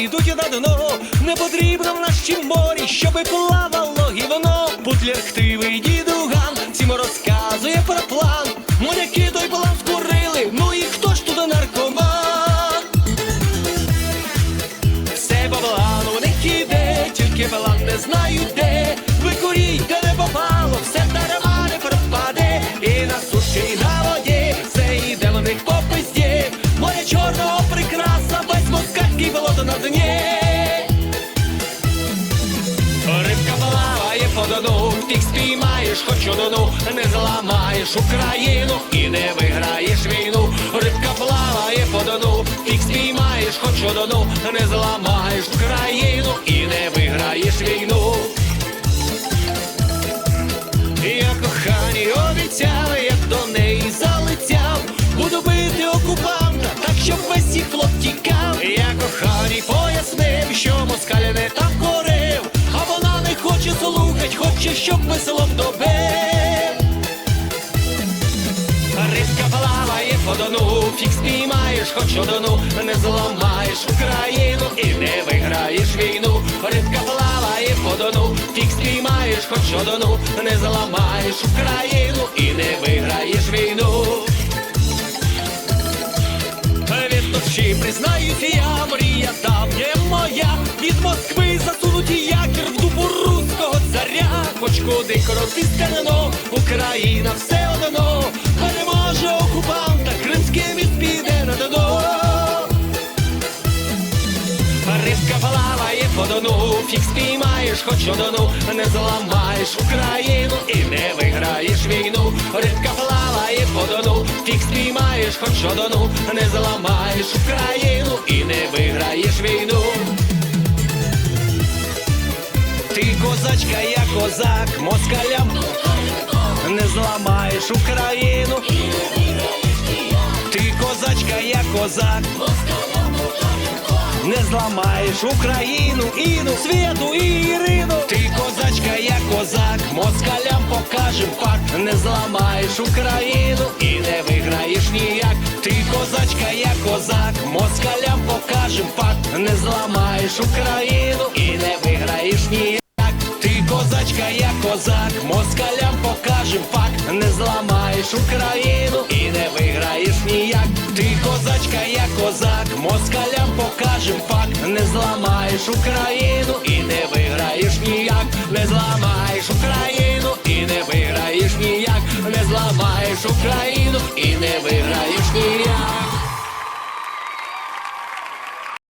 йдуть на дно. Не потрібно в нашім морі, щоби плавало гівно. Путлер хтивий дідуган, всім розказує про план. Моряки той план скурили, ну і хто ж туди наркоман? Все по плану в них іде, тільки план не знають де. Ви куріть, де не попало, все дарма не пропаде. І на суші, і на воді, все йде в них по пизді. Море чорного дону, тих спіймаєш, хоч одну, не зламаєш Україну і не виграєш війну. Рибка плаває по дону, тих спіймаєш, хоч одну, не зламаєш Україну і не виграєш війну. Я кохані обіцяв, щоб веселом добив. Рибка плаває по дону, фік спіймаєш, хоч одну, не зламаєш Україну і не виграєш війну. Рибка плаває по дону, фік спіймаєш, хоч одну, не зламаєш Україну і не виграєш війну. Від душі царя Хоч куди кроти стелено, Україна все одно Переможе окупанта, кримський міст піде на дно Рибка плаває по дону, фік спіймаєш, хоч одну, не зламаєш Україну і не виграєш війну. Рибка плаває по дону, фік спіймаєш, хоч одну, не зламаєш Україну і не виграєш війну. Ти козачка, я козак, москалям не зламаєш Україну. Ти козачка, я козак. Не зламаєш Україну, Іну, Світу і Ірину. Ти козачка, я козак, москалям покажем факт. Не зламаєш Україну і не виграєш ніяк. Ти козачка, я козак, москалям покажем факт. Не зламаєш Україну і не виграєш ніяк. Ти козачка, я козак, москалям покажем факт. Не зламаєш Україну і не виграєш ніяк. Ти козачка, я козак, москалям покажем факт. Не зламаєш Україну і не виграєш ніяк. Не зламаєш Україну і не виграєш ніяк. Не зламаєш Україну і не виграєш ніяк.